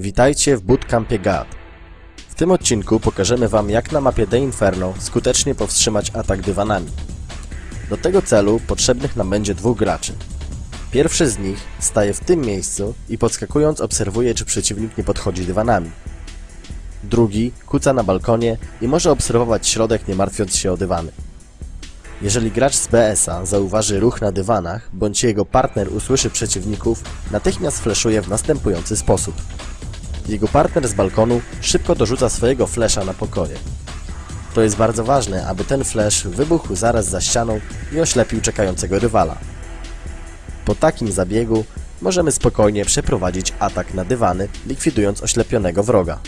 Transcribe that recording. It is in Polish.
Witajcie w Bootcampie GAD. W tym odcinku pokażemy Wam jak na mapie The Inferno skutecznie powstrzymać atak dywanami. Do tego celu potrzebnych nam będzie dwóch graczy. Pierwszy z nich staje w tym miejscu i podskakując obserwuje czy przeciwnik nie podchodzi dywanami. Drugi kuca na balkonie i może obserwować środek nie martwiąc się o dywany. Jeżeli gracz z BS-a zauważy ruch na dywanach, bądź jego partner usłyszy przeciwników, natychmiast fleszuje w następujący sposób. Jego partner z balkonu szybko dorzuca swojego flesza na pokoje. To jest bardzo ważne, aby ten flesz wybuchł zaraz za ścianą i oślepił czekającego rywala. Po takim zabiegu możemy spokojnie przeprowadzić atak na dywany, likwidując oślepionego wroga.